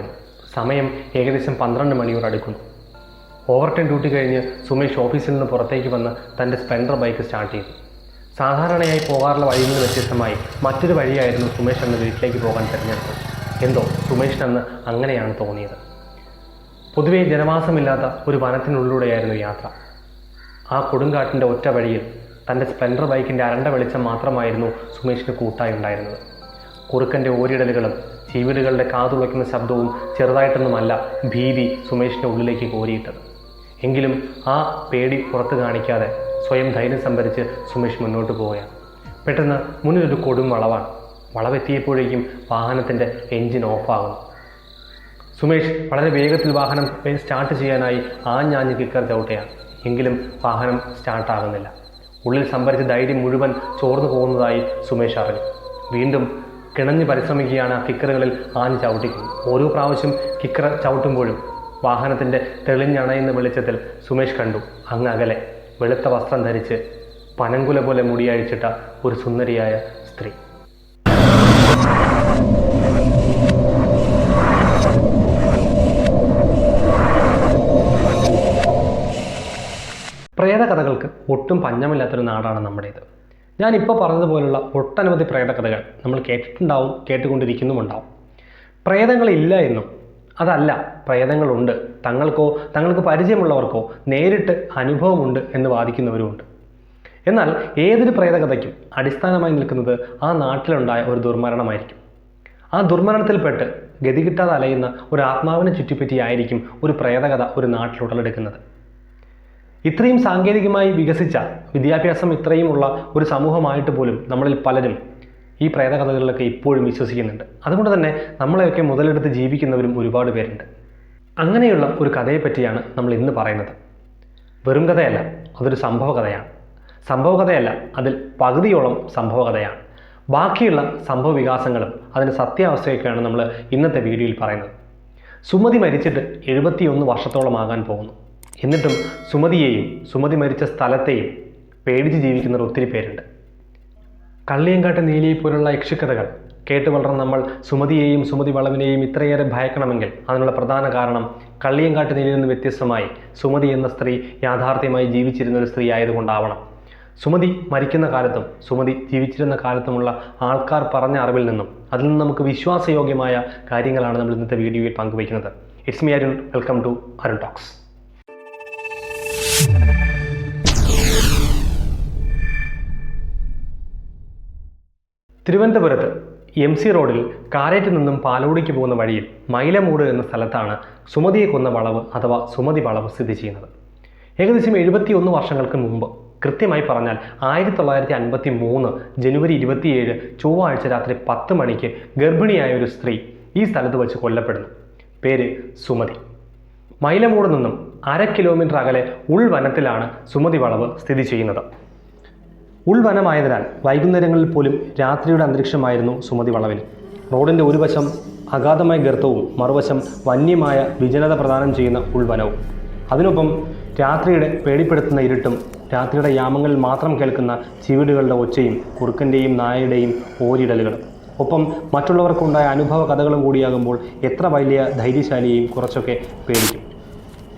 അന്നൊരു സമയം ഏകദേശം പന്ത്രണ്ട് മണിയോട് അടുക്കുന്നു. ഓവർ ടൈം ഡ്യൂട്ടി കഴിഞ്ഞ് സുമേഷ് ഓഫീസിൽ നിന്ന് പുറത്തേക്ക് വന്ന് തന്റെ സ്പ്ലെൻഡർ ബൈക്ക് സ്റ്റാർട്ട് ചെയ്തു. സാധാരണയായി പോകാറുള്ള വഴിയിൽ നിന്ന് വ്യത്യസ്തമായി മറ്റൊരു വഴിയായിരുന്നു സുമേഷ് അന്ന് വീട്ടിലേക്ക് പോകാൻ തിരഞ്ഞെടുത്തത്. എന്തോ സുമേഷിനന്ന് അങ്ങനെയാണ് തോന്നിയത്. പൊതുവെ ജനവാസമില്ലാത്ത ഒരു വനത്തിനുള്ളിലൂടെയായിരുന്നു യാത്ര. ആ കൊടുങ്കാട്ടിന്റെ ഒറ്റ വഴിയിൽ തന്റെ സ്പ്ലെൻഡർ ബൈക്കിന്റെ അരണ്ട വെളിച്ചം മാത്രമായിരുന്നു സുമേഷിന് കൂട്ടായി ഉണ്ടായിരുന്നത്. കുറുക്കന്റെ ഓരിടലുകളും ചീവിടുകളുടെ കാതുളയ്ക്കുന്ന ശബ്ദവും ചെറുതായിട്ടൊന്നുമല്ല ഭീതി സുമേഷിന്റെ ഉള്ളിലേക്ക് കോരിയിട്ടത്. എങ്കിലും ആ പേടി പുറത്ത് കാണിക്കാതെ സ്വയം ധൈര്യം സംഭരിച്ച് സുമേഷ് മുന്നോട്ട് പോവുകയാണ്. പെട്ടെന്ന് മുന്നിലൊരു കൊടും വളവാണ്. വളവെത്തിയപ്പോഴേക്കും വാഹനത്തിന്റെ എൻജിൻ ഓഫാകുന്നു. സുമേഷ് വളരെ വേഗത്തിൽ വാഹനം സ്റ്റാർട്ട് ചെയ്യാനായി ആഞ്ഞാഞ്ഞ് കിക്കർ ചവിട്ടുകയാണ്. എങ്കിലും വാഹനം സ്റ്റാർട്ടാകുന്നില്ല. ഉള്ളിൽ സംഭരിച്ച ധൈര്യം മുഴുവൻ ചോർന്നു പോകുന്നതായി സുമേഷ് അറിഞ്ഞു. വീണ്ടും കിണഞ്ഞ് പരിശ്രമിക്കുകയാണ് ആ കിക്കറുകളിൽ ആഞ്ഞ് ചവിട്ടിക്കുന്നത് ഓരോ പ്രാവശ്യം കിക്കർ ചവിട്ടുമ്പോഴും വാഹനത്തിന്റെ തെളിഞ്ഞണയുന്ന വെളിച്ചത്തിൽ സുമേഷ് കണ്ടു. അങ്ങ് അകലെ വെളുത്ത വസ്ത്രം ധരിച്ച് പനങ്കുല പോലെ മുടിയഴിച്ചിട്ട ഒരു സുന്ദരിയായ സ്ത്രീ. പ്രേതകഥകൾക്ക് ഒട്ടും പഞ്ഞമില്ലാത്തൊരു നാടാണ് നമ്മുടേത്. ഞാനിപ്പോൾ പറഞ്ഞതുപോലുള്ള ഒട്ടനവധി പ്രേതകഥകൾ നമ്മൾ കേട്ടിട്ടുണ്ടാവും കേട്ടുകൊണ്ടിരിക്കുന്നുമുണ്ടാവും. പ്രേതങ്ങളില്ല എന്നും അതല്ല പ്രേതങ്ങളുണ്ട്. തങ്ങൾക്കോ തങ്ങൾക്ക് പരിചയമുള്ളവർക്കോ നേരിട്ട് അനുഭവമുണ്ട് എന്ന് വാദിക്കുന്നവരുമുണ്ട്. എന്നാൽ ഏതൊരു പ്രേതകഥയ്ക്കും അടിസ്ഥാനമായി നിൽക്കുന്നത് ആ നാട്ടിലുണ്ടായ ഒരു ദുർമരണമായിരിക്കും. ആ ദുർമരണത്തിൽപ്പെട്ട് ഗതി കിട്ടാതെ അലയുന്ന ഒരു ആത്മാവിനെ ചുറ്റിപ്പറ്റിയായിരിക്കും ഒരു പ്രേതകഥ ഒരു നാട്ടിൽ ഉടലെടുക്കുന്നത്. ഇത്രയും സാങ്കേതികമായി വികസിച്ച വിദ്യാഭ്യാസം ഇത്രയുമുള്ള ഒരു സമൂഹമായിട്ട് പോലും നമ്മളിൽ പലരും ഈ പ്രേതകഥകളിലൊക്കെ ഇപ്പോഴും വിശ്വസിക്കുന്നുണ്ട്. അതുകൊണ്ട് തന്നെ നമ്മളെയൊക്കെ മുതലെടുത്ത് ജീവിക്കുന്നവരും ഒരുപാട് പേരുണ്ട്. അങ്ങനെയുള്ള ഒരു കഥയെപ്പറ്റിയാണ് നമ്മൾ ഇന്ന് പറയുന്നത്. വെറും കഥയല്ല അതൊരു സംഭവകഥയാണ്. സംഭവകഥയല്ല സംഭവ കഥയല്ല അതിൽ പകുതിയോളം സംഭവകഥയാണ്. ബാക്കിയുള്ള സംഭവ വികാസങ്ങളും അതിന്റെ സത്യാവസ്ഥയൊക്കെയാണ് നമ്മൾ ഇന്നത്തെ വീഡിയോയിൽ പറയുന്നത്. സുമതി മരിച്ചിട്ട് എഴുപത്തിയൊന്ന് വർഷത്തോളം ആകാൻ പോകുന്നു. എന്നിട്ടും സുമതിയെയും സുമതി മരിച്ച സ്ഥലത്തെയും പേടിച്ച് ജീവിക്കുന്നവർ ഒത്തിരി പേരുണ്ട്. കള്ളിയങ്കാട്ട് നീലിയെ പോലുള്ള യക്ഷിക്കഥകൾ കേട്ട് വളർന്ന നമ്മൾ സുമതിയെയും സുമതി വളവിനെയും ഇത്രയേറെ ഭയക്കണമെങ്കിൽ അതിനുള്ള പ്രധാന കാരണം കള്ളിയങ്കാട്ട് നീലിയിൽ നിന്ന് വ്യത്യസ്തമായി സുമതി എന്ന സ്ത്രീ യാഥാർത്ഥ്യമായി ജീവിച്ചിരുന്ന ഒരു സ്ത്രീ ആയതുകൊണ്ടാവണം. സുമതി മരിക്കുന്ന കാലത്തും സുമതി ജീവിച്ചിരുന്ന കാലത്തുമുള്ള ആൾക്കാർ പറഞ്ഞ അറിവിൽ നിന്നും അതിൽ നിന്ന് നമുക്ക് വിശ്വാസയോഗ്യമായ കാര്യങ്ങളാണ് നമ്മൾ ഇന്നത്തെ വീഡിയോയിൽ പങ്കുവയ്ക്കുന്നത്. It's me Arun welcome to Arun talks തിരുവനന്തപുരത്ത് എം സി റോഡിൽ കാരേറ്റിൽ നിന്നും പാലോടിക്ക് പോകുന്ന വഴിയിൽ മൈലമൂട് എന്ന സ്ഥലത്താണ് സുമതിയെ കൊന്ന വളവ് അഥവാ സുമതി വളവ് സ്ഥിതി ചെയ്യുന്നത്. ഏകദേശം എഴുപത്തിയൊന്ന് വർഷങ്ങൾക്ക് മുമ്പ് കൃത്യമായി പറഞ്ഞാൽ ആയിരത്തി തൊള്ളായിരത്തി അൻപത്തി മൂന്ന് ജനുവരി ഇരുപത്തിയേഴ് ചൊവ്വാഴ്ച രാത്രി പത്ത് മണിക്ക് ഗർഭിണിയായ ഒരു സ്ത്രീ ഈ സ്ഥലത്ത് വെച്ച് കൊല്ലപ്പെടുന്നു. പേര് സുമതി. മൈലമൂട് നിന്നും അര കിലോമീറ്റർ അകലെ ഉൾവനത്തിലാണ് സുമതി വളവ് സ്ഥിതി ചെയ്യുന്നത്. ഉൾവനമായതിനാൽ വൈകുന്നേരങ്ങളിൽ പോലും രാത്രിയുടെ അന്തരീക്ഷമായിരുന്നു സുമതി വളവിൽ. റോഡിന്റെ ഒരു വശം അഗാധമായ ഗർത്തവും മറുവശം വന്യമായ വിജനത പ്രദാനം ചെയ്യുന്ന ഉൾവനവും. അതിനൊപ്പം രാത്രിയുടെ പേടിപ്പെടുത്തുന്ന ഇരുട്ടും രാത്രിയുടെ യാമങ്ങളിൽ മാത്രം കേൾക്കുന്ന ചീവിടുകളുടെ ഒച്ചയും കുറുക്കന്റെയും നായയുടെയും ഓരിടലുകളും. ഒപ്പം മറ്റുള്ളവർക്കുണ്ടായ അനുഭവ കഥകളും കൂടിയാകുമ്പോൾ എത്ര വലിയ ധൈര്യശാലിയെയും കുറച്ചൊക്കെ പേടിക്കും.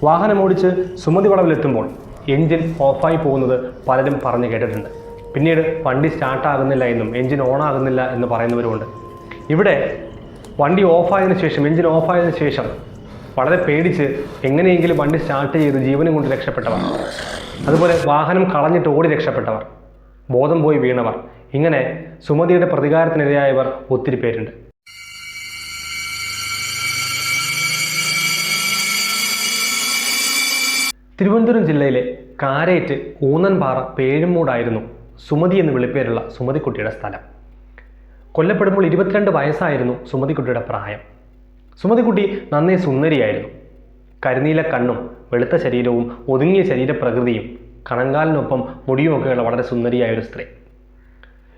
വാഹനമോടിച്ച് സുമതി വളവിലെത്തുമ്പോൾ എൻജിൻ ഓഫായി പോകുന്നത് പലരും പറഞ്ഞു കേട്ടിട്ടുണ്ട്. പിന്നീട് വണ്ടി സ്റ്റാർട്ടാകുന്നില്ല എന്നും എൻജിൻ ഓണാകുന്നില്ല എന്ന് പറയുന്നവരുമുണ്ട്. ഇവിടെ വണ്ടി ഓഫായതിനു ശേഷം എൻജിൻ ഓഫായതിനു ശേഷം വളരെ പേടിച്ച് എങ്ങനെയെങ്കിലും വണ്ടി സ്റ്റാർട്ട് ചെയ്ത് ജീവനും കൊണ്ട് രക്ഷപ്പെട്ടവർ അതുപോലെ വാഹനം കളഞ്ഞിട്ട് ഓടി രക്ഷപ്പെട്ടവർ ബോധം പോയി വീണവർ ഇങ്ങനെ സുമതിയുടെ പ്രതികാരത്തിനിരയായവർ ഒത്തിരി പേരുണ്ട്. തിരുവനന്തപുരം ജില്ലയിലെ കാരേറ്റ് ഊന്നൻപാറ പേഴുമൂടായിരുന്നു. സുമതി എന്ന് വിളിപ്പേരുള്ള സുമതിക്കുട്ടിയുടെ സ്ഥലം. കൊല്ലപ്പെടുമ്പോൾ ഇരുപത്തിരണ്ട് വയസ്സായിരുന്നു സുമതിക്കുട്ടിയുടെ പ്രായം. സുമതിക്കുട്ടി നന്നേ സുന്ദരിയായിരുന്നു. കരിനീല കണ്ണും വെളുത്ത ശരീരവും ഒതുങ്ങിയ ശരീരപ്രകൃതിയും കണങ്കാലിനൊപ്പം മുടിയുമൊക്കെയുള്ള വളരെ സുന്ദരിയായ ഒരു സ്ത്രീ.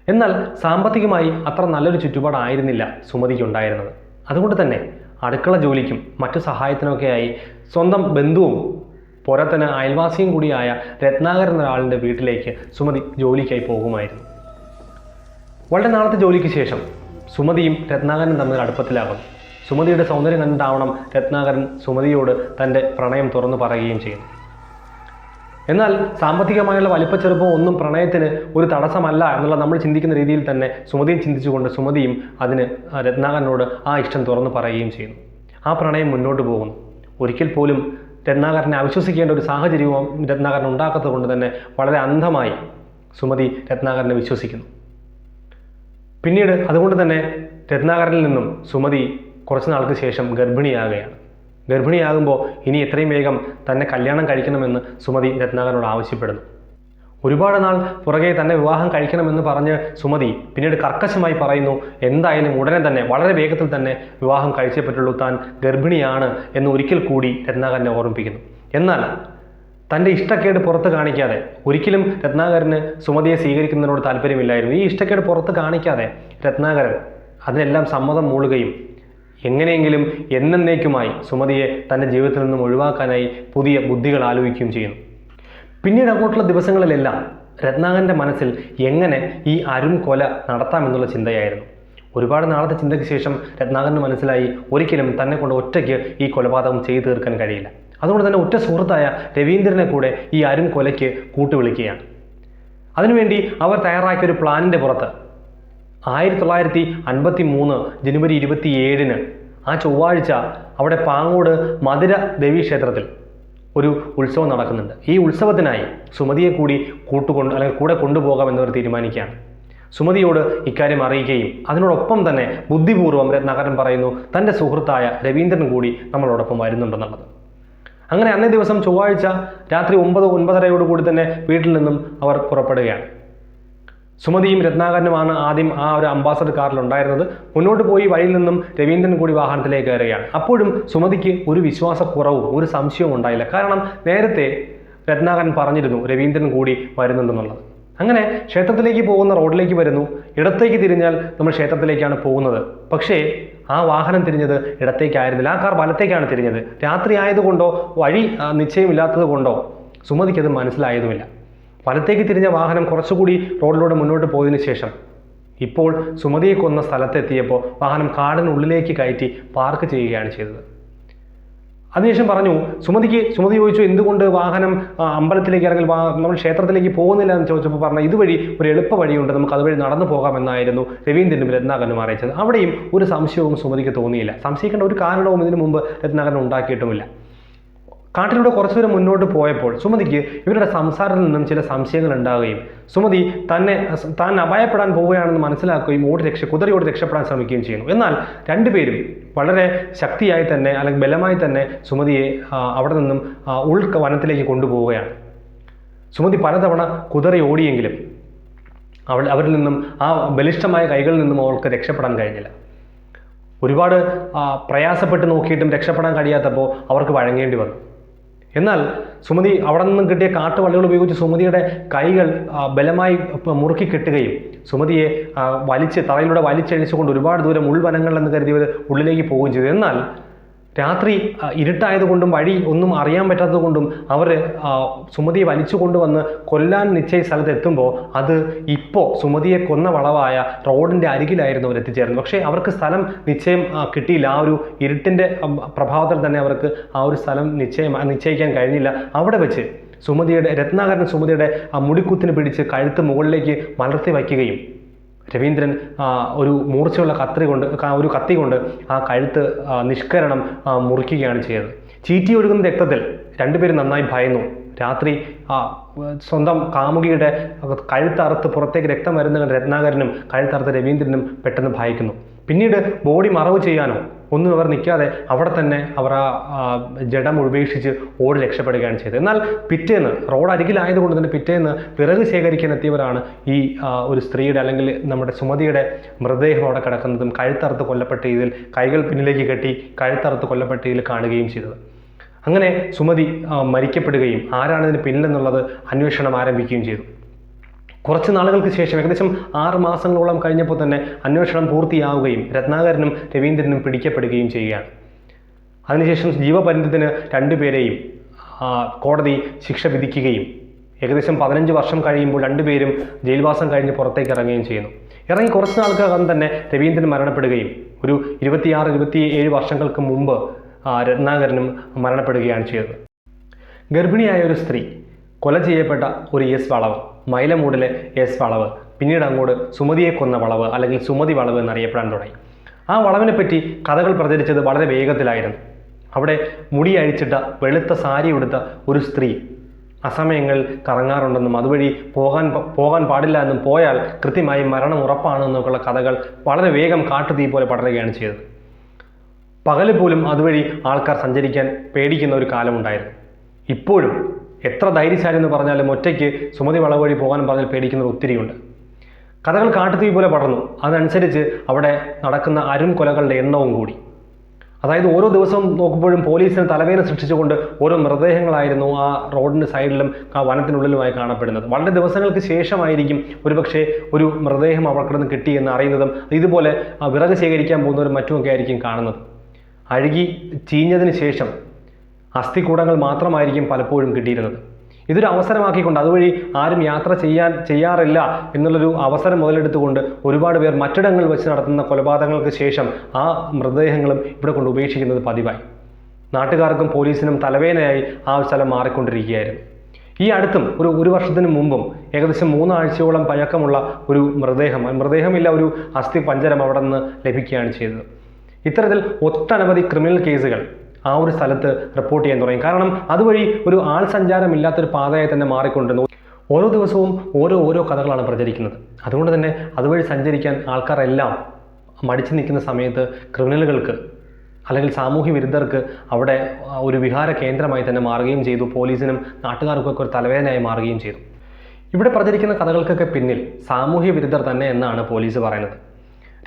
എന്നാൽ സാമ്പത്തികമായി അത്ര നല്ലൊരു ചുറ്റുപാടായിരുന്നില്ല സുമതിക്ക് ഉണ്ടായിരുന്നത് അതുകൊണ്ട് തന്നെ അടുക്കള ജോലിക്കും മറ്റു സഹായത്തിനൊക്കെയായി സ്വന്തം ബന്ധുവും പോരാത്തന്നെ അയൽവാസിയും കൂടിയായ രത്നാകരൻ ഒരാളിന്റെ വീട്ടിലേക്ക് സുമതി ജോലിക്കായി പോകുമായിരുന്നു. വളരെ നാളത്തെ ജോലിക്ക് ശേഷം സുമതിയും രത്നാകരനും തമ്മിൽ അടുപ്പത്തിലാകും. സുമതിയുടെ സൗന്ദര്യം കണ്ടിട്ടാവണം രത്നാകരൻ സുമതിയോട് തന്റെ പ്രണയം തുറന്നു പറയുകയും ചെയ്യുന്നു. എന്നാൽ സാമ്പത്തികമായുള്ള വലിപ്പച്ചെറുപ്പം ഒന്നും പ്രണയത്തിന് ഒരു തടസ്സമല്ല എന്നുള്ള നമ്മൾ ചിന്തിക്കുന്ന രീതിയിൽ തന്നെ സുമതിയും ചിന്തിച്ചുകൊണ്ട് സുമതിയും അതിന് രത്നാകരനോട് ആ ഇഷ്ടം തുറന്നു പറയുകയും ചെയ്യുന്നു. ആ പ്രണയം മുന്നോട്ട് പോകുന്നു. ഒരിക്കൽ പോലും രത്നാകരനെ അവിശ്വസിക്കേണ്ട ഒരു സാഹചര്യവും രത്നാകരൻ ഉണ്ടാക്കാത്തത് കൊണ്ട് തന്നെ വളരെ അന്ധമായി സുമതി രത്നാകരനെ വിശ്വസിക്കുന്നു. പിന്നീട് അതുകൊണ്ട് തന്നെ രത്നാകരനിൽ നിന്നും സുമതി കുറച്ച് നാൾക്ക് ശേഷം ഗർഭിണിയാകുകയാണ്. ഗർഭിണിയാകുമ്പോൾ ഇനി എത്രയും വേഗം തന്നെ കല്യാണം കഴിക്കണമെന്ന് സുമതി രത്നാകരനോട് ആവശ്യപ്പെടുന്നു. ഒരുപാട് നാൾ പുറകെ തന്നെ വിവാഹം കഴിക്കണമെന്ന് പറഞ്ഞ് സുമതി പിന്നീട് കർക്കശമായി പറയുന്നു എന്തായാലും ഉടനെ തന്നെ വളരെ വേഗത്തിൽ തന്നെ വിവാഹം കഴിച്ചേ പറ്റുള്ളൂ. താൻ ഗർഭിണിയാണ് എന്ന് ഒരിക്കൽ കൂടി രത്നാകരനെ ഓർമ്മിപ്പിക്കുന്നു. എന്നാൽ തന്റെ ഇഷ്ടക്കേട് പുറത്ത് കാണിക്കാതെ ഒരിക്കലും രത്നാകരന് സുമതിയെ സ്വീകരിക്കുന്നതിനോട് താല്പര്യമില്ലായിരുന്നു. ഈ ഇഷ്ടക്കേട് പുറത്ത് കാണിക്കാതെ രത്നാകരൻ അതിനെല്ലാം സമ്മതം മൂളുകയും എങ്ങനെയെങ്കിലും എന്നേക്കുമായി സുമതിയെ തന്റെ ജീവിതത്തിൽ നിന്നും ഒഴിവാക്കാനായി പുതിയ ബുദ്ധികൾ ആലോചിക്കുകയും ചെയ്യുന്നു. പിന്നീട് അങ്ങോട്ടുള്ള ദിവസങ്ങളിലെല്ലാം രത്നാകരന്റെ മനസ്സിൽ എങ്ങനെ ഈ അരും കൊല നടത്താമെന്നുള്ള ചിന്തയായിരുന്നു. ഒരുപാട് നാളത്തെ ചിന്തയ്ക്ക് ശേഷം രത്നാകരന് മനസ്സിലായി ഒരിക്കലും തന്നെ കൊണ്ട് ഒറ്റയ്ക്ക് ഈ കൊലപാതകം ചെയ്തു തീർക്കാൻ കഴിയില്ല. അതുകൊണ്ട് തന്നെ ഒറ്റ സുഹൃത്തായ രവീന്ദ്രനെ കൂടെ ഈ അരും കൊലയ്ക്ക് കൂട്ടുവിളിക്കുകയാണ്. അതിനുവേണ്ടി അവർ തയ്യാറാക്കിയ ഒരു പ്ലാനിന്റെ പുറത്ത് ആയിരത്തി തൊള്ളായിരത്തി അൻപത്തി മൂന്ന് ജനുവരി ഇരുപത്തി ഏഴിന് ആ ചൊവ്വാഴ്ച അവിടെ പാങ്ങോട് മധുര ദേവീക്ഷേത്രത്തിൽ ഒരു ഉത്സവം നടക്കുന്നുണ്ട്. ഈ ഉത്സവത്തിനായി സുമതിയെ കൂടി കൂട്ടുകൊണ്ട് അല്ലെങ്കിൽ കൂടെ കൊണ്ടുപോകാം എന്നവർ തീരുമാനിക്കുകയാണ്. സുമതിയോട് ഇക്കാര്യം അറിയിക്കുകയും അതിനോടൊപ്പം തന്നെ ബുദ്ധിപൂർവം രത്നാകരൻ പറയുന്നു തന്റെ സുഹൃത്തായ രവീന്ദ്രൻ കൂടി നമ്മളോടൊപ്പം വരുന്നുണ്ടെന്നുള്ളത്. അങ്ങനെ അന്നേ ദിവസം ചൊവ്വാഴ്ച രാത്രി ഒമ്പത് ഒൻപതരയോട് കൂടി തന്നെ വീട്ടിൽ നിന്നും അവർ പുറപ്പെടുകയാണ്. സുമതിയും രത്നാകരനുമാണ് ആദ്യം ആ ഒരു അംബാസഡർ കാറിൽ ഉണ്ടായിരുന്നത്. മുന്നോട്ട് പോയി വഴിയിൽ നിന്നും രവീന്ദ്രൻ കൂടി വാഹനത്തിലേക്ക് കയറുകയാണ്. അപ്പോഴും സുമതിക്ക് ഒരു വിശ്വാസക്കുറവും ഒരു സംശയവും ഉണ്ടായില്ല. കാരണം നേരത്തെ രത്നാകരൻ പറഞ്ഞിരുന്നു രവീന്ദ്രൻ കൂടി വരുന്നുണ്ടെന്നുള്ളത്. അങ്ങനെ ക്ഷേത്രത്തിലേക്ക് പോകുന്ന റോഡിലേക്ക് വരുന്നു. ഇടത്തേക്ക് തിരിഞ്ഞാൽ നമ്മൾ ക്ഷേത്രത്തിലേക്കാണ് പോകുന്നത്. പക്ഷേ ആ വാഹനം തിരിഞ്ഞത് ഇടത്തേക്കായിരുന്നില്ല. ആ കാർ വലത്തേക്കാണ് തിരിഞ്ഞത്. രാത്രി ആയതുകൊണ്ടോ വഴി നിശ്ചയമില്ലാത്തത് കൊണ്ടോ സുമതിക്കത് മനസ്സിലായതുമില്ല. വലത്തേക്ക് തിരിഞ്ഞ വാഹനം കുറച്ചുകൂടി റോഡിലൂടെ മുന്നോട്ട് പോയതിനു ശേഷം ഇപ്പോൾ സുമതിയെ കൊന്ന സ്ഥലത്തെത്തിയപ്പോൾ വാഹനം കാടിനുള്ളിലേക്ക് കയറ്റി പാർക്ക് ചെയ്യുകയാണ് ചെയ്തത്. അതിനുശേഷം പറഞ്ഞു സുമതിക്ക് സുമതി ചോദിച്ചു എന്തുകൊണ്ട് വാഹനം അമ്പലത്തിലേക്ക് അല്ലെങ്കിൽ നമ്മൾ ക്ഷേത്രത്തിലേക്ക് പോകുന്നില്ല എന്ന് ചോദിച്ചപ്പോൾ പറഞ്ഞു ഇതുവഴി ഒരു എളുപ്പ വഴിയുണ്ട് നമുക്ക് അതുവഴി നടന്നു പോകാമെന്നായിരുന്നു രവീന്ദ്രനും രത്നാകരനും അറിയിച്ചത്. അവിടെയും ഒരു സംശയവും സുമതിക്ക് തോന്നിയില്ല. സംശയിക്കേണ്ട ഒരു കാരണവും ഇതിനു മുമ്പ് രത്നാകരൻ ഉണ്ടാക്കിയിട്ടുമില്ല. കാട്ടിലൂടെ കുറച്ചു ദൂരം മുന്നോട്ട് പോയപ്പോൾ സുമതിക്ക് ഇവരുടെ സംസാരത്തിൽ നിന്നും ചില സംശയങ്ങൾ ഉണ്ടാവുകയും സുമതി തന്നെ താൻ അപായപ്പെടാൻ പോവുകയാണെന്ന് മനസ്സിലാക്കുകയും ഓടി രക്ഷ കുതിരയോട് രക്ഷപ്പെടാൻ ശ്രമിക്കുകയും ചെയ്യുന്നു. എന്നാൽ രണ്ടുപേരും വളരെ ശക്തിയായി തന്നെ അല്ലെങ്കിൽ ബലമായി തന്നെ സുമതിയെ അവിടെ നിന്നും ഉൾ വനത്തിലേക്ക് കൊണ്ടുപോവുകയാണ്. സുമതി പലതവണ കുതിര ഓടിയെങ്കിലും അവൾ അവരിൽ നിന്നും ആ ബലിഷ്ഠമായ കൈകളിൽ നിന്നും അവൾക്ക് രക്ഷപ്പെടാൻ കഴിഞ്ഞില്ല. ഒരുപാട് പ്രയാസപ്പെട്ട് നോക്കിയിട്ടും രക്ഷപ്പെടാൻ കഴിയാത്തപ്പോൾ അവർക്ക് വഴങ്ങേണ്ടി വന്നു. എന്നാൽ സുമതി അവിടെ നിന്നും കിട്ടിയ കാട്ടുവള്ളികൾ ഉപയോഗിച്ച് സുമതിയുടെ കൈകൾ ബലമായി മുറുക്കി കെട്ടുകയും സുമതിയെ വലിച്ച് തറയിലൂടെ വലിച്ചഴിച്ചുകൊണ്ട് ഒരുപാട് ദൂരം ഉൾവനങ്ങൾ എന്ന് കരുതിയവർ ഉള്ളിലേക്ക് പോവുകയും ചെയ്തു. എന്നാൽ രാത്രി ഇരുട്ടായതുകൊണ്ടും വഴി ഒന്നും അറിയാൻ പറ്റാത്തതുകൊണ്ടും അവർ സുമതിയെ വലിച്ചു കൊണ്ടുവന്ന് കൊല്ലാൻ നിശ്ചയ സ്ഥലത്തെത്തുമ്പോൾ അത് ഇപ്പോൾ സുമതിയെ കൊന്ന വളവായ റോഡിന്റെ അരികിലായിരുന്നു അവർ എത്തിച്ചേർന്നത്. പക്ഷേ അവർക്ക് സ്ഥലം നിശ്ചയം കിട്ടിയില്ല. ആ ഒരു ഇരുട്ടിന്റെ പ്രഭാവത്തിൽ തന്നെ അവർക്ക് ആ ഒരു സ്ഥലം നിശ്ചയം നിശ്ചയിക്കാൻ കഴിഞ്ഞില്ല. അവിടെ വെച്ച് സുമതിയുടെ രത്നാകരൻ സുമതിയുടെ ആ മുടിക്കുത്തിന് പിടിച്ച് കഴുത്ത് മുകളിലേക്ക് മലർത്തി വയ്ക്കുകയും രവീന്ദ്രൻ ഒരു മൂർച്ചയുള്ള കത്രി കൊണ്ട് ഒരു കത്തി കൊണ്ട് ആ കഴുത്ത് നിഷ്കരണം മുറിക്കുകയാണ് ചെയ്തത്. ചീറ്റി ഒഴുകുന്ന രക്തത്തിൽ രണ്ടുപേരും നന്നായി ഭയന്നു. രാത്രി ആ സ്വന്തം കാമുകിയുടെ കഴുത്തറുത്ത് പുറത്തേക്ക് രക്തം വരുന്ന രത്നാകരനും കഴുത്തറുത്ത് രവീന്ദ്രനും പെട്ടെന്ന് ഭയക്കുന്നു. പിന്നീട് ബോഡി മറവ് ചെയ്യാനോ ഒന്നും അവർ നിൽക്കാതെ അവിടെ തന്നെ അവർ ആ ജഡം ഉപേക്ഷിച്ച് ഓടി രക്ഷപ്പെടുകയാണ് ചെയ്തത്. എന്നാൽ പിറ്റേന്ന് റോഡ് അരികിലായതുകൊണ്ട് തന്നെ പിറ്റേന്ന് വിറക് ശേഖരിക്കാൻ എത്തിയവരാണ് ഈ ഒരു സ്ത്രീയുടെ അല്ലെങ്കിൽ നമ്മുടെ സുമതിയുടെ മൃതദേഹം അവിടെ കിടക്കുന്നതും കഴുത്തറുത്ത് കൊല്ലപ്പെട്ട ഇതിൽ കൈകൾ പിന്നിലേക്ക് കെട്ടി കഴുത്തറുത്ത് കൊല്ലപ്പെട്ട ഇതിൽ കാണുകയും ചെയ്തത്. അങ്ങനെ സുമതി മരിക്കപ്പെടുകയും ആരാണ് ഇതിന് പിന്നിലെന്നുള്ളത് അന്വേഷണം ആരംഭിക്കുകയും ചെയ്തു. കുറച്ച് നാളുകൾക്ക് ശേഷം ഏകദേശം ആറ് മാസങ്ങളോളം കഴിഞ്ഞപ്പോൾ തന്നെ അന്വേഷണം പൂർത്തിയാവുകയും രത്നാകരനും രവീന്ദ്രനും പിടിക്കപ്പെടുകയും ചെയ്യുകയാണ്. അതിനുശേഷം ജീവപര്യന്തത്തിന് രണ്ടുപേരെയും കോടതി ശിക്ഷ വിധിക്കുകയും ഏകദേശം പതിനഞ്ച് വർഷം കഴിയുമ്പോൾ രണ്ടുപേരും ജയിൽവാസം കഴിഞ്ഞ് പുറത്തേക്ക് ഇറങ്ങുകയും ചെയ്യുന്നു. ഇറങ്ങി കുറച്ച് നാൾക്കകം തന്നെ രവീന്ദ്രൻ മരണപ്പെടുകയും ഒരു ഇരുപത്തിയാറ് ഇരുപത്തി ഏഴ് വർഷങ്ങൾക്ക് മുമ്പ് രത്നാകരനും മരണപ്പെടുകയാണ് ചെയ്തത്. ഗർഭിണിയായ ഒരു സ്ത്രീ കൊല ചെയ്യപ്പെട്ട ഒരു എസ് വളവ് മൈലമൂടിലെ എസ് വളവ്. പിന്നീട് അങ്ങോട്ട് സുമതിയെ കൊന്ന വളവ് അല്ലെങ്കിൽ സുമതി വളവ് എന്നറിയപ്പെടാൻ തുടങ്ങി. ആ വളവിനെ പറ്റി കഥകൾ പ്രചരിച്ചത് വളരെ വേഗത്തിലായിരുന്നു. അവിടെ മുടി അഴിച്ചിട്ട വെളുത്ത സാരി ഉടുത്ത ഒരു സ്ത്രീ. അസമയങ്ങളിൽ കറങ്ങാറുണ്ടെന്നും അതുവഴി പോകാൻ പോകാൻ പാടില്ല എന്നും പോയാൽ കൃത്യമായി മരണം ഉറപ്പാണെന്നൊക്കെയുള്ള കഥകൾ വളരെ വേഗം കാട്ടുതീ പോലെ പടരുകയാണ് ചെയ്തത്. പകൽ പോലും അതുവഴി ആൾക്കാർ സഞ്ചരിക്കാൻ പേടിക്കുന്ന ഒരു കാലമുണ്ടായിരുന്നു. ഇപ്പോഴും എത്ര ധൈര്യശാലി എന്ന് പറഞ്ഞാലും ഒറ്റയ്ക്ക് സുമതി വളവ് വഴി പോകാനും പറഞ്ഞാൽ പേടിക്കുന്നവർ ഒത്തിരിയുണ്ട്. കഥകൾ കാട്ടുതീ പോലെ പടർന്നു. അതനുസരിച്ച് അവിടെ നടക്കുന്ന അരും കൊലകളുടെ എണ്ണവും കൂടി. അതായത് ഓരോ ദിവസവും നോക്കുമ്പോഴും പോലീസിന് തലവേദന സൃഷ്ടിച്ചുകൊണ്ട് ഓരോ മൃതദേഹങ്ങളായിരുന്നു ആ റോഡിന്റെ സൈഡിലും ആ വനത്തിനുള്ളിലുമായി കാണപ്പെടുന്നത്. വളരെ ദിവസങ്ങൾക്ക് ശേഷമായിരിക്കും ഒരുപക്ഷെ ഒരു മൃതദേഹം അവിടെ നിന്ന് കിട്ടിയെന്ന് അറിയുന്നതും ഇതുപോലെ വിറക് ശേഖരിക്കാൻ പോകുന്നവരും മറ്റുമൊക്കെ ആയിരിക്കും കാണുന്നത്. അഴുകി ചീഞ്ഞതിന് ശേഷം അസ്ഥികൂടങ്ങൾ മാത്രമായിരിക്കും പലപ്പോഴും കിട്ടിയിരുന്നത്. ഇതൊരു അവസരമാക്കിക്കൊണ്ട് അതുവഴി ആരും യാത്ര ചെയ്യാൻ ചെയ്യാറില്ല എന്നുള്ളൊരു അവസരം മുതലെടുത്തുകൊണ്ട് ഒരുപാട് പേർ മറ്റിടങ്ങളിൽ വെച്ച് നടത്തുന്ന കൊലപാതകങ്ങൾക്ക് ശേഷം ആ മൃതദേഹങ്ങളും ഇവിടെ കൊണ്ട് ഉപേക്ഷിക്കുന്നത് പതിവായി. നാട്ടുകാർക്കും പോലീസിനും തലവേദനയായി ആ സ്ഥലം മാറിക്കൊണ്ടിരിക്കുകയായിരുന്നു. ഈ അടുത്തും ഒരു ഒരു വർഷത്തിന് മുമ്പും ഏകദേശം മൂന്നാഴ്ചയോളം പഴക്കമുള്ള ഒരു മൃതദേഹം മൃതദേഹമില്ല ഒരു അസ്ഥി പഞ്ചരം അവിടെ നിന്ന് ലഭിക്കുകയാണ് ചെയ്തത്. ഇത്തരത്തിൽ ഒട്ടനവധി ക്രിമിനൽ കേസുകൾ ആ ഒരു സ്ഥലത്ത് റിപ്പോർട്ട് ചെയ്യാൻ തുടങ്ങി. കാരണം അതുവഴി ഒരു ആൾ സഞ്ചാരമില്ലാത്തൊരു പാതയായി തന്നെ മാറിക്കൊണ്ടിരുന്നു. ഓരോ ദിവസവും ഓരോ ഓരോ കഥകളാണ് പ്രചരിക്കുന്നത്. അതുകൊണ്ട് തന്നെ അതുവഴി സഞ്ചരിക്കാൻ ആൾക്കാരെല്ലാം മടിച്ചു നിൽക്കുന്ന സമയത്ത് ക്രിമിനലുകൾക്ക് അല്ലെങ്കിൽ സാമൂഹ്യ വിരുദ്ധർക്ക് അവിടെ ഒരു വിഹാര കേന്ദ്രമായി തന്നെ മാറുകയും ചെയ്തു. പോലീസിനും നാട്ടുകാർക്കൊക്കെ ഒരു തലവേദനയായി മാറുകയും ചെയ്തു. ഇവിടെ പ്രചരിക്കുന്ന കഥകൾക്കൊക്കെ പിന്നിൽ സാമൂഹ്യ വിരുദ്ധർ തന്നെ എന്നാണ് പോലീസ് പറയുന്നത്.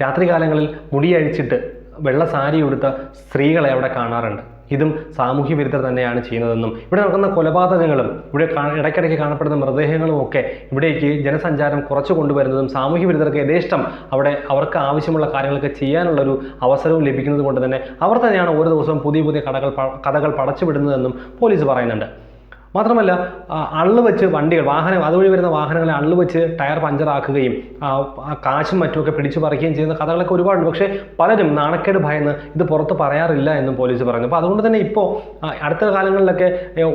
രാത്രികാലങ്ങളിൽ മുടിയഴിച്ചിട്ട് വെള്ള സാരി ഉടുത്ത സ്ത്രീകളെ അവിടെ കാണാറുണ്ട്. ഇതും സാമൂഹ്യ വിരുദ്ധർ തന്നെയാണ് ചെയ്യുന്നതെന്നും ഇവിടെ നടക്കുന്ന കൊലപാതകങ്ങളും ഇവിടെ ഇടയ്ക്കിടയ്ക്ക് കാണപ്പെടുന്ന മൃതദേഹങ്ങളും ഒക്കെ ഇവിടേക്ക് ജനസഞ്ചാരം കുറച്ചു കൊണ്ടുവരുന്നതും സാമൂഹ്യ വിരുദ്ധർക്ക് യഥേഷ്ടം അവിടെ അവർക്ക് ആവശ്യമുള്ള കാര്യങ്ങളൊക്കെ ചെയ്യാനുള്ളൊരു അവസരവും ലഭിക്കുന്നത് കൊണ്ട് തന്നെ അവർ തന്നെയാണ് ഓരോ ദിവസവും പുതിയ പുതിയ കടകൾ കഥകൾ പടച്ചുവിടുന്നതെന്നും പോലീസ് പറയുന്നുണ്ട്. മാത്രമല്ല അള്ളു വെച്ച് വണ്ടികൾ വാഹനം അതുവഴി വരുന്ന വാഹനങ്ങളെ അള്ളു വെച്ച് ടയർ പഞ്ചറാക്കുകയും കാശും മറ്റുമൊക്കെ പിടിച്ചു പറിക്കുകയും ചെയ്യുന്ന കഥകളൊക്കെ ഒരുപാടുണ്ട്. പക്ഷേ പലരും നാണക്കേട് ഭയന്ന് ഇത് പുറത്ത് പറയാറില്ല എന്നും പോലീസ് പറഞ്ഞു അപ്പോൾ അതുകൊണ്ട് തന്നെ ഇപ്പോൾ അടുത്ത കാലങ്ങളിലൊക്കെ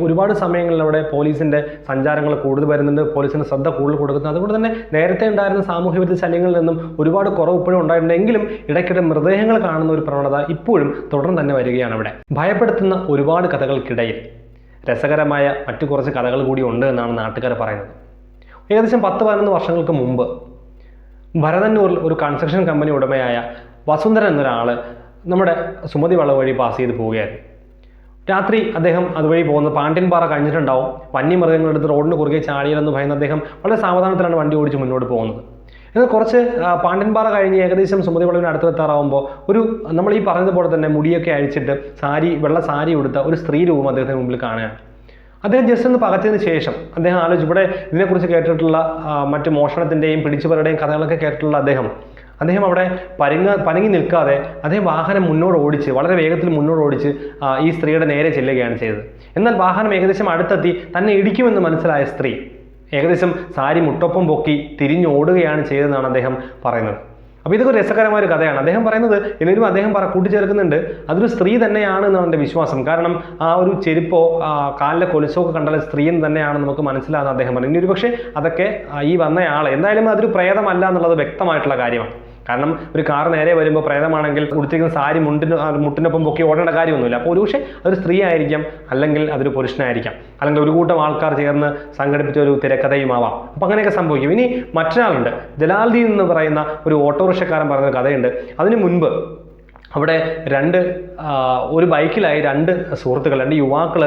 ഒരുപാട് സമയങ്ങളിൽ അവിടെ പോലീസിന്റെ സഞ്ചാരങ്ങൾ കൂടുതൽ വരുന്നുണ്ട് പോലീസിന് ശ്രദ്ധ കൂടുതൽ കൊടുക്കുന്നു അതുകൊണ്ട് തന്നെ നേരത്തെ ഉണ്ടായിരുന്ന സാമൂഹ്യ വിരുദ്ധ ശല്യങ്ങളിൽ നിന്നും ഒരുപാട് കുറവ് ഇപ്പോഴും ഉണ്ടായിട്ടുണ്ടെങ്കിലും ഇടയ്ക്കിടെ മൃതദേഹങ്ങൾ കാണുന്ന ഒരു പ്രവണത ഇപ്പോഴും തുടർന്ന് തന്നെ വരികയാണ് അവിടെ ഭയപ്പെടുത്തുന്ന ഒരുപാട് കഥകൾക്കിടയിൽ. രസകരമായ മറ്റു കുറച്ച് കഥകൾ കൂടി ഉണ്ട് എന്നാണ് നാട്ടുകാർ പറയുന്നത്. ഏകദേശം പത്ത് പതിനൊന്ന് വർഷങ്ങൾക്ക് മുമ്പ് ഭരതന്നൂരിൽ ഒരു കൺസ്ട്രക്ഷൻ കമ്പനി ഉടമയായ വസുന്ധരൻ എന്നൊരാൾ നമ്മുടെ സുമതി വളവ് വഴി പാസ് ചെയ്ത് പോവുകയായിരുന്നു. രാത്രി അദ്ദേഹം അതുവഴി പോകുന്നത് പാണ്ഡ്യൻപാറ കഴിഞ്ഞിട്ടുണ്ടാവും. വന്യമൃഗങ്ങളെടുത്ത് റോഡിന് കുറുകെ ചാടിയാലെന്ന് ഭയന്ന് അദ്ദേഹം വളരെ സാവധാനത്തിലാണ് വണ്ടി ഓടിച്ച് മുന്നോട്ട് പോകുന്നത്. എന്നാൽ കുറച്ച് പാണ്ഡ്യൻപാറ കഴിഞ്ഞ് ഏകദേശം സുമതി വളവിന് അടുത്തെത്താറാവുമ്പോൾ ഒരു നമ്മൾ ഈ പറഞ്ഞതുപോലെ തന്നെ മുടിയൊക്കെ അഴിച്ചിട്ട് സാരി വെള്ള സാരി ഉടുത്ത ഒരു സ്ത്രീ രൂപം അദ്ദേഹത്തിന് മുമ്പിൽ കാണുകയാണ്. അദ്ദേഹം ജസ്റ്റ് ഒന്ന് പകച്ചതിന് ശേഷം അദ്ദേഹം ആലോചിച്ച് ഇവിടെ ഇതിനെക്കുറിച്ച് കേട്ടിട്ടുള്ള മറ്റ് മോഷണത്തിന്റെയും പിടിച്ചുപറയുടെയും കഥകളൊക്കെ കേട്ടിട്ടുള്ള അദ്ദേഹം അദ്ദേഹം അവിടെ പരുങ്ങ പനങ്ങി നിൽക്കാതെ അദ്ദേഹം വാഹനം മുന്നോട്ട് ഓടിച്ച് വളരെ വേഗത്തിൽ മുന്നോട്ട് ഓടിച്ച് ഈ സ്ത്രീയുടെ നേരെ ചെല്ലുകയാണ് ചെയ്തത്. എന്നാൽ വാഹനം ഏകദേശം അടുത്തെത്തി തന്നെ ഇടിക്കുമെന്ന് മനസ്സിലായ സ്ത്രീ ഏകദേശം സാരി മുട്ടൊപ്പം പൊക്കി തിരിഞ്ഞോടുകയാണ് ചെയ്തതെന്നാണ് അദ്ദേഹം പറയുന്നത്. അപ്പോൾ ഇതൊക്കെ രസകരമായ ഒരു കഥയാണ്. അദ്ദേഹം പറയുന്നത് എന്നിട്ടും അദ്ദേഹം പറ കൂട്ടിച്ചേർക്കുന്നുണ്ട്. അതൊരു സ്ത്രീ തന്നെയാണ് എന്നാണ് എന്റെ വിശ്വാസം. കാരണം ആ ഒരു ചെരുപ്പോ കാലിലെ കൊലുസോ ഒക്കെ കണ്ടാൽ സ്ത്രീ തന്നെയാണ് നമുക്ക് മനസ്സിലാകുന്ന അദ്ദേഹം പറഞ്ഞു. ഇനി ഒരു പക്ഷേ അതൊക്കെ ഈ വന്നയാൾ എന്തായാലും അതൊരു പ്രേതമല്ല എന്നുള്ളത് വ്യക്തമായിട്ടുള്ള കാര്യമാണ്. കാരണം ഒരു കാർ നേരെ വരുമ്പോൾ പ്രേതമാണെങ്കിൽ ഉടുത്തിരിക്കുന്ന സാരി മുണ്ടിന് മുട്ടിനൊപ്പം പൊക്കി ഓടേണ്ട കാര്യമൊന്നുമില്ല. അപ്പോൾ ഒരുപക്ഷെ അതൊരു സ്ത്രീ ആയിരിക്കാം അല്ലെങ്കിൽ അതൊരു പുരുഷനായിരിക്കാം. അല്ലെങ്കിൽ ഒരു കൂട്ടം ആൾക്കാർ ചേർന്ന് സംഘടിപ്പിച്ച ഒരു തിരക്കഥയുമാവാം. അപ്പോൾ അങ്ങനെയൊക്കെ സംഭവിക്കും. ഇനി മറ്റൊരാളുണ്ട്. ജലാൽദീൻ എന്ന് പറയുന്ന ഒരു ഓട്ടോറിക്ഷക്കാരൻ പറയുന്ന കഥയുണ്ട്. അതിന് മുൻപ് അവിടെ രണ്ട് ഒരു ബൈക്കിലായി രണ്ട് സുഹൃത്തുക്കൾ രണ്ട് യുവാക്കൾ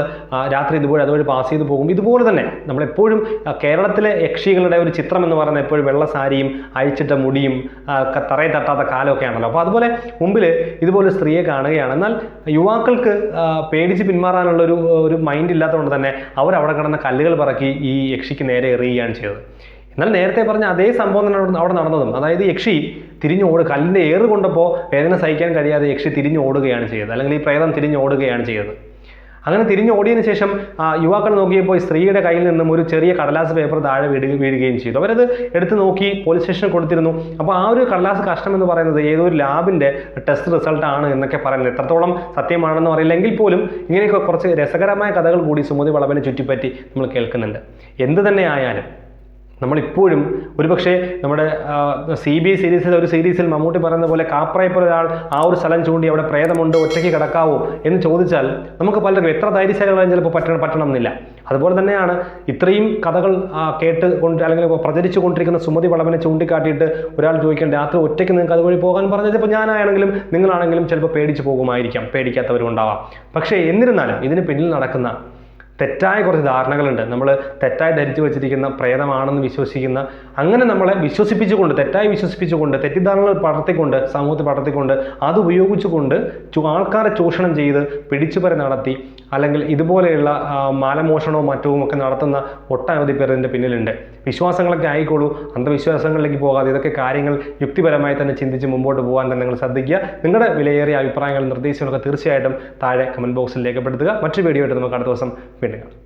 രാത്രി ഇതുപോലെ അതുവഴി പാസ് ചെയ്ത് പോകും. ഇതുപോലെ തന്നെ നമ്മളെപ്പോഴും കേരളത്തിലെ യക്ഷികളുടെ ഒരു ചിത്രം എന്ന് പറയുന്നത് എപ്പോഴും വെള്ള സാരിയും അഴിച്ചിട്ട മുടിയും തറയെ തട്ടാത്ത കാലമൊക്കെ ആണല്ലോ. അപ്പോൾ അതുപോലെ മുമ്പിൽ ഇതുപോലെ സ്ത്രീയെ കാണുകയാണ്. എന്നാൽ യുവാക്കൾക്ക് പേടിച്ച് പിന്മാറാനുള്ള ഒരു ഒരു മൈൻഡ് ഇല്ലാത്തതുകൊണ്ട് തന്നെ അവരവിടെ കിടന്ന കല്ലുകൾ പറക്കി ഈ യക്ഷിക്ക് നേരെ എറിയുകയാണ് ചെയ്തത്. എന്നാൽ നേരത്തെ പറഞ്ഞ അതേ സംഭവം തന്നെ അവിടെ- നടന്നതും. അതായത് യക്ഷി തിരിഞ്ഞു ഓടുക. കല്ലിന്റെ ഏറ് കൊണ്ടപ്പോൾ വേദന സഹിക്കാൻ കഴിയാതെ യക്ഷി തിരിഞ്ഞു ഓടുകയാണ് ചെയ്തത്. അല്ലെങ്കിൽ ഈ പ്രേതം തിരിഞ്ഞു ഓടുകയാണ് ചെയ്തത്. അങ്ങനെ തിരിഞ്ഞു ഓടിയതിനു ശേഷം യുവാക്കൾ നോക്കിയപ്പോൾ സ്ത്രീയുടെ കയ്യിൽ നിന്നും ഒരു ചെറിയ കടലാസ് പേപ്പർ താഴെ വീട് വീഴുകയും ചെയ്തു. അവരത് എടുത്ത് നോക്കി പോലീസ് സ്റ്റേഷനിൽ കൊടുത്തിരുന്നു. അപ്പോൾ ആ ഒരു കടലാസ് കഷ്ടം എന്ന് പറയുന്നത് ഏതോ ഒരു ലാബിന്റെ ടെസ്റ്റ് റിസൾട്ട് ആണ് എന്നൊക്കെ പറയുന്നത്. എത്രത്തോളം സത്യമാണെന്ന് അറിയില്ലെങ്കിൽ പോലും ഇങ്ങനെയൊക്കെ കുറച്ച് രസകരമായ കഥകൾ കൂടി സുമതി വളവിനെ ചുറ്റിപ്പറ്റി നമ്മൾ കേൾക്കുന്നുണ്ട്. എന്ത് തന്നെ ആയാലും നമ്മളിപ്പോഴും ഒരുപക്ഷെ നമ്മുടെ സി ബി ഐ സീരീസിൽ ഒരു സീരീസിൽ മമ്മൂട്ടി പറയുന്ന പോലെ കാപ്രയപ്പോൾ ഒരാൾ ആ ഒരു സ്ഥലം ചൂണ്ടി അവിടെ പ്രേതമുണ്ട് ഒറ്റയ്ക്ക് കിടക്കാവോ എന്ന് ചോദിച്ചാൽ നമുക്ക് പലർക്കും എത്ര ധൈര്യശാലികളും ചിലപ്പോൾ പറ്റണം പറ്റണം എന്നില്ല അതുപോലെ തന്നെയാണ് ഇത്രയും കഥകൾ കേട്ട് കൊണ്ട് അല്ലെങ്കിൽ പ്രചരിച്ചു കൊണ്ടിരിക്കുന്ന സുമതി വളവനെ ചൂണ്ടിക്കാട്ടിയിട്ട് ഒരാൾ ചോദിക്കാൻ രാത്രി ഒറ്റയ്ക്ക് നിങ്ങൾക്ക് അതുവഴി പോകാൻ പറഞ്ഞത് ഇപ്പോൾ ഞാനാണെങ്കിലും നിങ്ങളാണെങ്കിലും ചിലപ്പോൾ പേടിച്ച് പോകുമായിരിക്കാം പേടിക്കാത്തവരും ഉണ്ടാവാം പക്ഷേ എന്നിരുന്നാലും ഇതിന് പിന്നിൽ നടക്കുന്ന തെറ്റായ കുറച്ച് ധാരണകളുണ്ട്. നമ്മൾ തെറ്റായി ധരിച്ചു വെച്ചിരിക്കുന്ന പ്രേതമാണെന്ന് വിശ്വസിക്കുന്ന അങ്ങനെ നമ്മളെ വിശ്വസിപ്പിച്ചുകൊണ്ട് തെറ്റായി വിശ്വസിപ്പിച്ചുകൊണ്ട് തെറ്റിദ്ധാരണകൾ പടർത്തിക്കൊണ്ട് സമൂഹത്തിൽ പടർത്തിക്കൊണ്ട് അത് ഉപയോഗിച്ചുകൊണ്ട് ആൾക്കാരെ ചൂഷണം ചെയ്ത് പിടിച്ചുപറി നടത്തി അല്ലെങ്കിൽ ഇതുപോലെയുള്ള മാലമോഷണവും മറ്റവും ഒക്കെ നടത്തുന്ന ഒട്ടനവധി പേർ ഇതിന്റെ പിന്നിലുണ്ട്. വിശ്വാസങ്ങളൊക്കെ ആയിക്കോളൂ. അന്ധവിശ്വാസങ്ങളിലേക്ക് പോകാതെ ഇതൊക്കെ കാര്യങ്ങൾ യുക്തിപരമായി തന്നെ ചിന്തിച്ച് മുമ്പോട്ട് പോകാൻ തന്നെ നിങ്ങൾ ശ്രദ്ധിക്കുക. നിങ്ങളുടെ വിലയേറിയ അഭിപ്രായങ്ങളും നിർദ്ദേശങ്ങളൊക്കെ തീർച്ചയായിട്ടും താഴെ കമന്റ് ബോക്സിൽ രേഖപ്പെടുത്തുക. മറ്റൊരു വീഡിയോ ആയിട്ട് നമുക്ക് അടുത്ത ദിവസം വീണ്ടും കാണാം